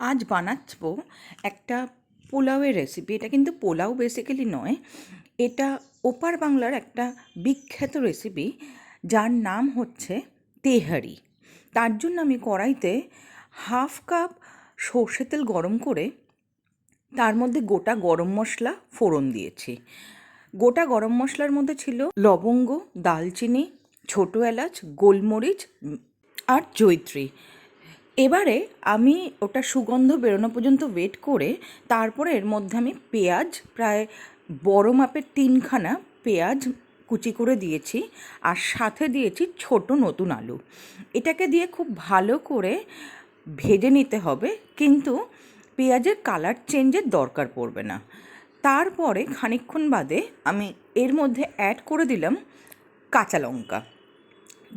আজ বানাবো একটা পোলাওয়ের রেসিপি এটা কিন্তু পোলাও বেসিক্যালি নয়, এটা ওপার বাংলার একটা বিখ্যাত রেসিপি যার নাম হচ্ছে তেহারি। তার জন্য আমি কড়াইতে হাফ কাপ সর্ষে তেল গরম করে তার মধ্যে গোটা গরম মশলা ফোড়ন দিয়েছি। গোটা গরম মশলার মধ্যে ছিল লবঙ্গ, দালচিনি, ছোটো এলাচ, গোলমরিচ আর জৈত্রী এবারে আমি ওটা সুগন্ধ বেরোনো পর্যন্ত ওয়েট করে, তারপরে এর মধ্যে আমি পেঁয়াজ, প্রায় বড় মাপের তিনখানা পেঁয়াজ কুচি করে দিয়েছি, আর সাথে দিয়েছি ছোট নতুন আলু। এটাকে দিয়ে খুব ভালো করে ভেজে নিতে হবে, কিন্তু পেঁয়াজের কালার চেঞ্জের দরকার পড়বে না। তারপরে খানিকক্ষণ বাদে আমি এর মধ্যে অ্যাড করে দিলাম কাঁচা লঙ্কা।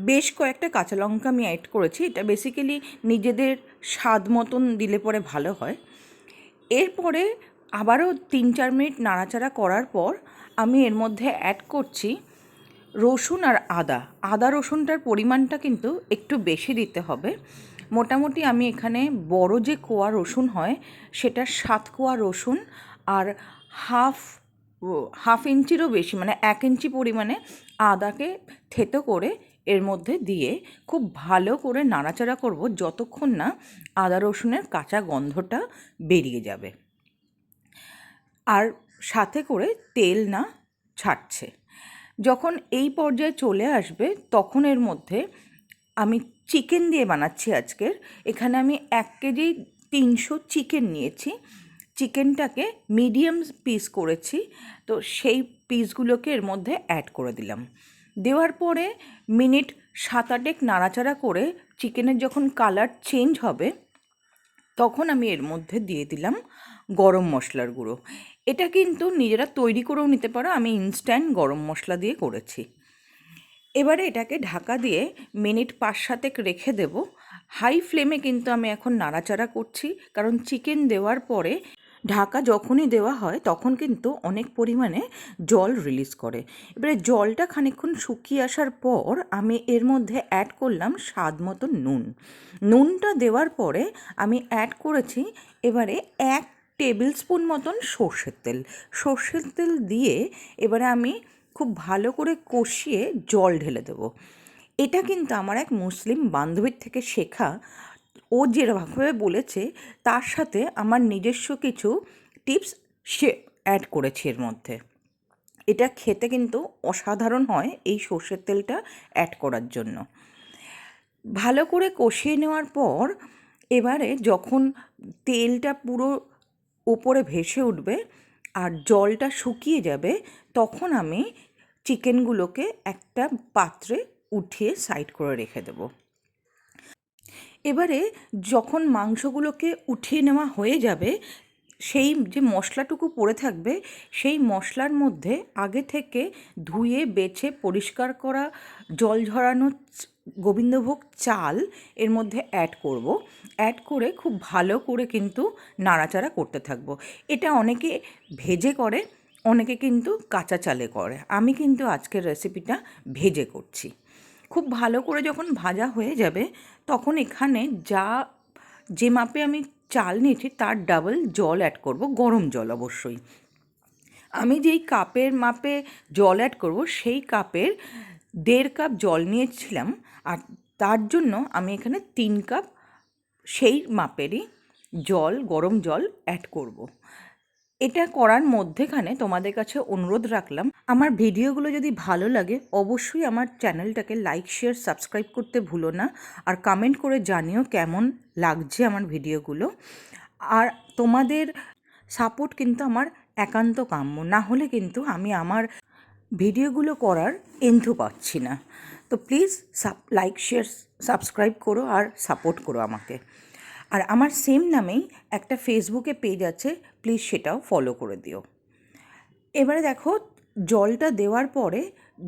বেশ কয়েকটা কাঁচা লঙ্কা আমি অ্যাড করেছি। এটা বেসিক্যালি নিজেদের স্বাদ মতন দিলে পরে ভালো হয়। এরপরে আবারও তিন চার মিনিট নাড়াচাড়া করার পর আমি এর মধ্যে অ্যাড করছি রসুন আর আদা। আদা রসুনটার পরিমাণটা কিন্তু একটু বেশি দিতে হবে। মোটামুটি আমি এখানে বড় যে কোয়া রসুন হয় সেটা সাত কোয়া রসুন আর হাফ হাফ ইঞ্চিরও বেশি মানে এক ইঞ্চি পরিমাণে আদাকে থেতো করে এর মধ্যে দিয়ে খুব ভালো করে নাড়াচাড়া করব যতক্ষণ না আদা রসুনের কাঁচা গন্ধটা বেরিয়ে যাবে। আর সাথে করে তেল না ছাড়ছে। যখন এই পর্যায়ে চলে আসবে তখন এর মধ্যে আমি চিকেন দিয়ে বানাচ্ছি আজকের। এখানে আমি এক কেজি তিনশো চিকেন নিয়েছি। চিকেনটাকে মিডিয়াম পিস করেছি। তো সেই পিসগুলোকে এর মধ্যে অ্যাড করে দিলাম। দেওয়ার পরে মিনিট সাত আটেক নাড়াচাড়া করে চিকেনের যখন কালার চেঞ্জ হবে, তখন আমি এর মধ্যে দিয়ে দিলাম গরম মশলার গুঁড়ো। এটা কিন্তু নিজেরা তৈরি করেও নিতে পারো, আমি ইনস্ট্যান্ট গরম মশলা দিয়ে করেছি। এবারে এটাকে ঢাকা দিয়ে মিনিট পাঁচ সাতেক রেখে দেব। হাই ফ্লেমে কিন্তু আমি এখন নাড়াচাড়া করছি, কারণ চিকেন দেওয়ার পরে ঢাকা যখনই দেওয়া হয়, তখন কিন্তু অনেক পরিমাণে জল রিলিজ করে। এবারে জলটা খানিকক্ষণ শুকিয়ে আসার পর আমি এর মধ্যে অ্যাড করলাম স্বাদ মতো নুন। নুনটা দেওয়ার পরে আমি অ্যাড করেছি এবারে এক টেবিল স্পুন মতন সর্ষের তেল। সর্ষের তেল দিয়ে এবারে আমি খুব ভালো করে কষিয়ে জল ঢেলে দেবো। এটা কিন্তু আমার এক মুসলিম বান্ধবীর থেকে শেখা। ও যেভাবে বলেছে, তার সাথে আমার নিজস্ব কিছু টিপস সে অ্যাড করেছি এর মধ্যে। এটা খেতে কিন্তু অসাধারণ হয় এই সর্ষের তেলটা অ্যাড করার জন্য। ভালো করে কষিয়ে নেওয়ার পর এবারে যখন তেলটা পুরো ওপরে ভেসে উঠবে আর জলটা শুকিয়ে যাবে, তখন আমি চিকেনগুলোকে একটা পাত্রে উঠিয়ে সাইড করে রেখে দেবো। এবারে যখন মাংসগুলোকে উঠিয়ে নেওয়া হয়ে যাবে, সেই যে মশলাটুকু পড়ে থাকবে, সেই মশলার মধ্যে আগে থেকে ধুয়ে, বেছে, পরিষ্কার করা, জল ঝরানো গোবিন্দভোগ চাল এর মধ্যে অ্যাড করব। অ্যাড করে খুব ভালো করে কিন্তু নাড়াচাড়া করতে থাকব। এটা অনেকে ভেজে করে, অনেকে কিন্তু কাঁচা চালে করে। আমি কিন্তু আজকের রেসিপিটা ভেজে করছি। খুব ভালো করে যখন ভাজা হয়ে যাবে, তখন এখানে যা, যে মাপে আমি চাল নিয়েছি তার ডাবল জল অ্যাড করব, গরম জল অবশ্যই আমি যেই কাপের মাপে জল অ্যাড করব, সেই কাপের দেড় কাপ জল নিয়েছিলাম, আর তার জন্য আমি এখানে তিন কাপ সেই মাপেরই জল, গরম জল অ্যাড করব। এটা করার মধ্যেখানে তোমাদের কাছে অনুরোধ রাখলাম, আমার ভিডিওগুলো যদি ভালো লাগে, অবশ্যই আমার চ্যানেলটাকে লাইক শেয়ার সাবস্ক্রাইব করতে ভুলো না, আর কমেন্ট করে জানিও কেমন লাগছে আমার ভিডিওগুলো। আর তোমাদের সাপোর্ট কিন্তু আমার একান্ত কাম্য, না হলে কিন্তু আমি আমার ভিডিওগুলো করার এন্থু পাচ্ছি না। তো please sub like share subscribe করো আর সাপোর্ট করো আমাকে। আর আমার সেম নামেই একটা ফেসবুকে পেজ আছে প্লিজ সেটাও ফলো করে দিও। এবারে দেখো, জলটা দেওয়ার পরে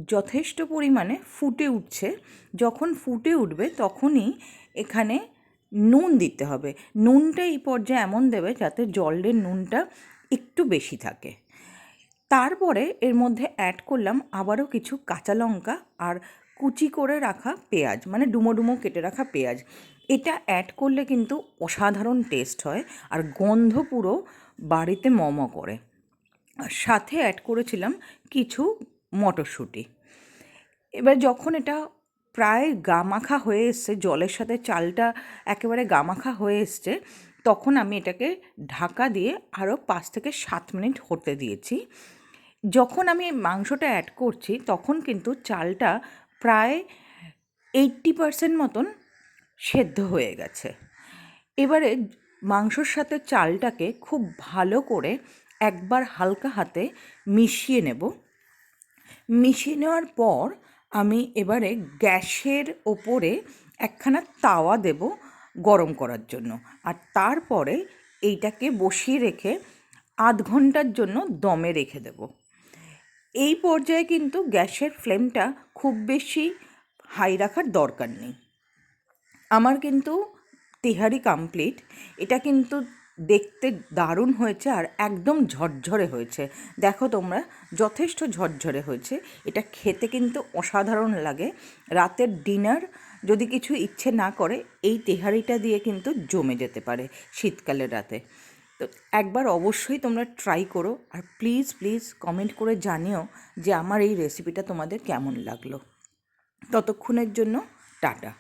যথেষ্ট পরিমাণে ফুটে উঠছে। যখন ফুটে উঠবে তখনই এখানে নুন দিতে হবে। নুনটা এই পর্যায়ে এমন দেবে যাতে জলের নুনটা একটু বেশি থাকে। তারপরে এর মধ্যে অ্যাড করলাম আবারও কিছু কাঁচা লঙ্কা আর কুচি করে রাখা পেঁয়াজ মানে ডুমো ডুমো কেটে রাখা পেঁয়াজ। এটা অ্যাড করলে কিন্তু অসাধারণ টেস্ট হয় আর গন্ধ পুরো বাড়িতে মম করে। আর সাথে অ্যাড করেছিলাম কিছু মটরশুঁটি। এবার যখন এটা প্রায় গামাখা হয়ে এসছে, জলের সাথে চালটা একেবারে গামাখা হয়ে এসছে, তখন আমি এটাকে ঢাকা দিয়ে আরও পাঁচ থেকে সাত মিনিট হতে দিয়েছি। যখন আমি মাংসটা অ্যাড করছি, তখন কিন্তু চালটা প্রায় এইট্টি পারসেন্ট মতন সেদ্ধ হয়ে গেছে। এবারে মাংসর সাথে চালটাকে খুব ভালো করে একবার হালকা হাতে মিশিয়ে নেব। মিশিয়ে নেওয়ার পর আমি এবারে গ্যাসের ওপরে একখানা তাওয়া দেব গরম করার জন্য। আর তারপরে এইটাকে বসিয়ে রেখে আধ ঘণ্টার জন্য দমে রেখে দেব। এই পর্যায়ে কিন্তু গ্যাসের ফ্লেমটা খুব বেশি হাই রাখার দরকার নেই। আমার কিন্তু তেহারি কমপ্লিট এটা কিন্তু দেখতে দারুণ হয়েছে আর একদম ঝরঝরে হয়েছে। দেখো তোমরা, যথেষ্ট ঝরঝরে হয়েছে। এটা খেতে কিন্তু অসাধারণ লাগে। রাতের ডিনার যদি কিছু ইচ্ছে না করে, এই তেহারিটা দিয়ে কিন্তু জমে যেতে পারে শীতকালের রাতে। তো একবার অবশ্যই তোমরা ট্রাই করো আর প্লিজ প্লিজ কমেন্ট করে জানিও যে আমার এই রেসিপিটা তোমাদের কেমন লাগল। ততক্ষণের জন্য টাটা।